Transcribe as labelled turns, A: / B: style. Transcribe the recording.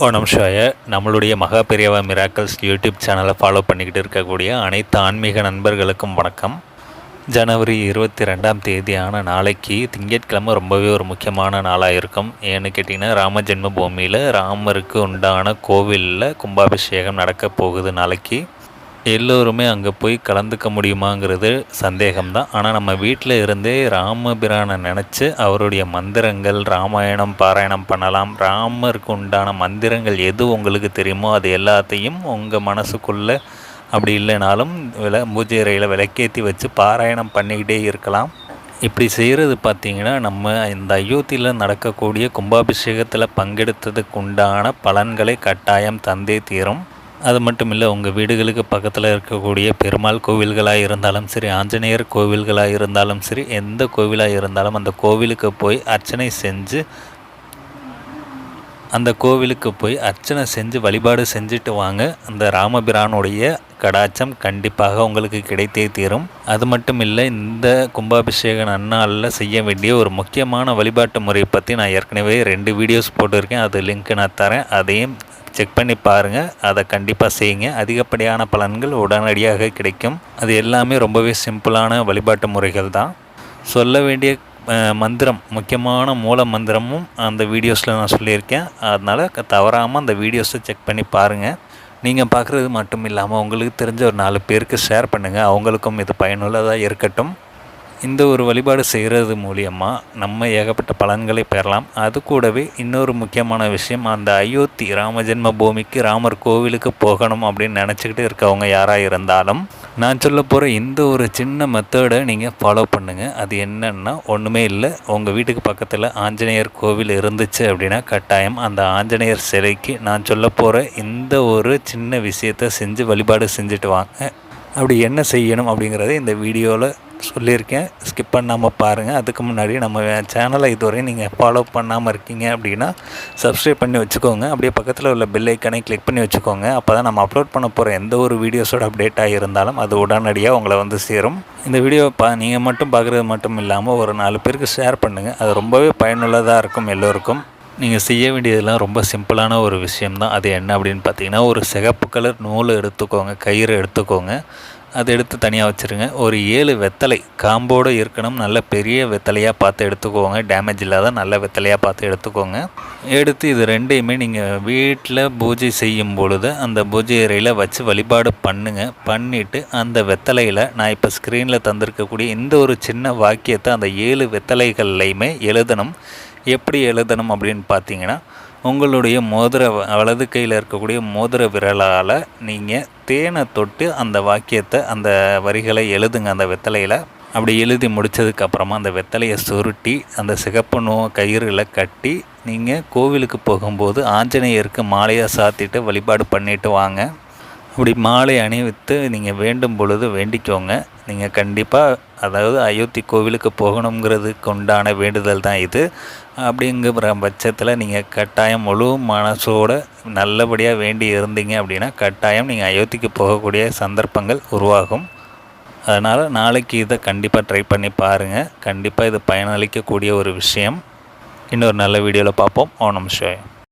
A: ஓணம் ஷாய நம்மளுடைய மகா பெரியவா மிராக்கல்ஸ் யூடியூப் சேனலை ஃபாலோ பண்ணிக்கிட்டு இருக்கக்கூடிய அனைத்து ஆன்மீக நண்பர்களுக்கும் வணக்கம். ஜனவரி இருபத்தி ரெண்டாம் தேதியான நாளைக்கு திங்கட்கிழமை ரொம்பவே ஒரு முக்கியமான நாளாக இருக்கும். ஏன்னு கேட்டிங்கன்னா ராமஜென்ம பூமியில் ராமருக்கு உண்டான கோவிலில் கும்பாபிஷேகம் நடக்க போகுது நாளைக்கு. எல்லோருமே அங்கே போய் கலந்துக்க முடியுமாங்கிறது சந்தேகம்தான். ஆனால் நம்ம வீட்டில் இருந்தே ராமபிரானை நினச்சி அவருடைய மந்திரங்கள் ராமாயணம் பாராயணம் பண்ணலாம். ராமருக்கு உண்டான மந்திரங்கள் எது உங்களுக்கு தெரியுமோ அது எல்லாத்தையும் உங்கள் மனசுக்குள்ளே அப்படி இல்லைனாலும் வில பூஜை அறையில் விளக்கேற்றி வச்சு பாராயணம் பண்ணிக்கிட்டே இருக்கலாம். இப்படி செய்கிறது பார்த்திங்கன்னா நம்ம இந்த அயோத்தியில் நடக்கக்கூடிய கும்பாபிஷேகத்தில் பங்கெடுத்ததுக்கு உண்டான பலன்களை கட்டாயம் தந்தே தீரும். அது மட்டும் இல்லை உங்கள் வீடுகளுக்கு பக்கத்தில் இருக்கக்கூடிய பெருமாள் கோவில்களாக இருந்தாலும் சரி ஆஞ்சநேயர் கோவில்களாக இருந்தாலும் சரி எந்த கோவிலாக இருந்தாலும் அந்த கோவிலுக்கு போய் அர்ச்சனை செஞ்சு அந்த கோவிலுக்கு போய் அர்ச்சனை செஞ்சு வழிபாடு செஞ்சுட்டு வாங்க. அந்த ராமபிரானுடைய கடாச்சம் கண்டிப்பாக உங்களுக்கு கிடைத்தே தீரும். அது மட்டும் இல்லை இந்த கும்பாபிஷேக நன்னாளில் செய்ய வேண்டிய ஒரு முக்கியமான வழிபாட்டு முறையை பற்றி நான் ஏற்கனவே ரெண்டு வீடியோஸ் போட்டிருக்கேன். அது லிங்க் நான் தரேன். அதையும் செக் பண்ணி பாருங்கள் அதை கண்டிப்பாக செய்யுங்க. அதிகப்படியான பலன்கள் உடனடியாக கிடைக்கும். அது எல்லாமே ரொம்பவே சிம்பிளான வழிபாட்டு முறைகள் தான். சொல்ல வேண்டிய மந்திரம் முக்கியமான மூல மந்திரமும் அந்த வீடியோஸில் நான் சொல்லியிருக்கேன். அதனால் தவறாமல் அந்த வீடியோஸை செக் பண்ணி பாருங்கள் நீங்கள் பார்க்குறது மட்டும் இல்லாமல் உங்களுக்கு தெரிஞ்ச ஒரு நாலு பேருக்கு ஷேர் பண்ணுங்கள் அவங்களுக்கும் இது பயனுள்ளதாக இருக்கட்டும். இந்த ஒரு வழிபாடு செய்கிறது மூலியமாக நம்ம ஏகப்பட்ட பலன்களை பெறலாம். அது கூடவே இன்னொரு முக்கியமான விஷயம் அந்த அயோத்தி ராமஜென்ம பூமிக்கு ராமர் கோவிலுக்கு போகணும் அப்படின்னு நினச்சிக்கிட்டு இருக்கவங்க யாராக இருந்தாலும் நான் சொல்ல போகிற இந்த ஒரு சின்ன மெத்தடை நீங்கள் ஃபாலோ பண்ணுங்கள் அது என்னென்னா ஒன்றுமே இல்லை. உங்கள் வீட்டுக்கு பக்கத்தில் ஆஞ்சநேயர் கோவில் இருந்துச்சு அப்படின்னா கட்டாயம் அந்த ஆஞ்சநேயர் சிலைக்கு நான் சொல்ல போகிற இந்த ஒரு சின்ன விஷயத்தை செஞ்சு வழிபாடு செஞ்சுட்டு வாங்க. அப்படி என்ன செய்யணும் அப்படிங்கிறத இந்த வீடியோவில் சொல்லியிருக்கேன். ஸ்கிப் பண்ணாமல் பாருங்கள் அதுக்கு முன்னாடி நம்ம சேனலை இதுவரையும் நீங்கள் ஃபாலோ பண்ணாமல் இருக்கீங்க அப்படின்னா சப்ஸ்கிரைப் பண்ணி வச்சுக்கோங்க. அப்படியே பக்கத்தில் உள்ள பெல் ஐக்கனை கிளிக் பண்ணி வச்சுக்கோங்க. அப்போ தான் நம்ம அப்லோட் பண்ண போகிற எந்த ஒரு வீடியோஸோட அப்டேட்டாக இருந்தாலும் அது உடனடியாக உங்களை வந்து சேரும். இந்த வீடியோ பா நீங்கள் மட்டும் பார்க்குறது மட்டும் இல்லாமல் ஒரு நாலு பேருக்கு ஷேர் பண்ணுங்கள் அது ரொம்பவே பயனுள்ளதாக இருக்கும் எல்லோருக்கும். நீங்கள் செய்ய வேண்டியதெல்லாம் ரொம்ப சிம்பிளான ஒரு விஷயம்தான். அது என்ன அப்படின்னு பார்த்தீங்கன்னா ஒரு சிகப்பு கலர் நூலை எடுத்துக்கோங்க கயிறு எடுத்துக்கோங்க. அதை எடுத்து தனியாக வச்சுருங்க. ஒரு ஏழு வெத்தலை காம்போடு இருக்கணும். நல்ல பெரிய வெத்தலையாக பார்த்து எடுத்துக்கோங்க. டேமேஜ் இல்லாத நல்ல வெத்தலையாக பார்த்து எடுத்துக்கோங்க. எடுத்து இது ரெண்டையுமே நீங்கள் வீட்டில் பூஜை செய்யும் பொழுது அந்த பூஜை அறையில் வச்சு வழிபாடு பண்ணுங்கள் பண்ணிவிட்டு அந்த வெத்தலையில் நான் இப்போ ஸ்க்ரீனில் தந்திருக்கக்கூடிய இந்த ஒரு சின்ன வாக்கியத்தை அந்த ஏழு வெத்தலைகள்லையுமே எழுதணும். எப்படி எழுதணும் அப்படின்னு பார்த்தீங்கன்னா உங்களுடைய மோதிர வலது கையில் இருக்கக்கூடிய மோதிர விரலால் நீங்கள் தேனை தொட்டு அந்த வாக்கியத்தை அந்த வரிகளை எழுதுங்க. அந்த வெத்தலையில் அப்படி எழுதி முடித்ததுக்கப்புறமா அந்த வெத்தலையை சுருட்டி அந்த சிகப்பு நோ கயிறில் கட்டி நீங்கள் கோவிலுக்கு போகும்போது ஆஞ்சநேயருக்கு மாலையை சாத்திட்டு வழிபாடு பண்ணிட்டு வாங்க. அப்படி மாலை அணிவித்து நீங்கள் வேண்டும் பொழுது வேண்டிக்கோங்க. நீங்கள் கண்டிப்பாக அதாவது அயோத்தி கோவிலுக்கு போகணுங்கிறதுக்கு உண்டான வேண்டுதல் தான் இது. அப்படிங்கிற பட்சத்தில் நீங்கள் கட்டாயம் முழு மனசோடு நல்லபடியாக வேண்டி இருந்தீங்க அப்படின்னா கட்டாயம் நீங்கள் அயோத்திக்கு போகக்கூடிய சந்தர்ப்பங்கள் உருவாகும். அதனால் நாளைக்கு இதை கண்டிப்பாக ட்ரை பண்ணி பாருங்கள் கண்டிப்பாக இது பயனளிக்கக்கூடிய ஒரு விஷயம். இன்னொரு நல்ல வீடியோவில் பார்ப்போம். ஓ நம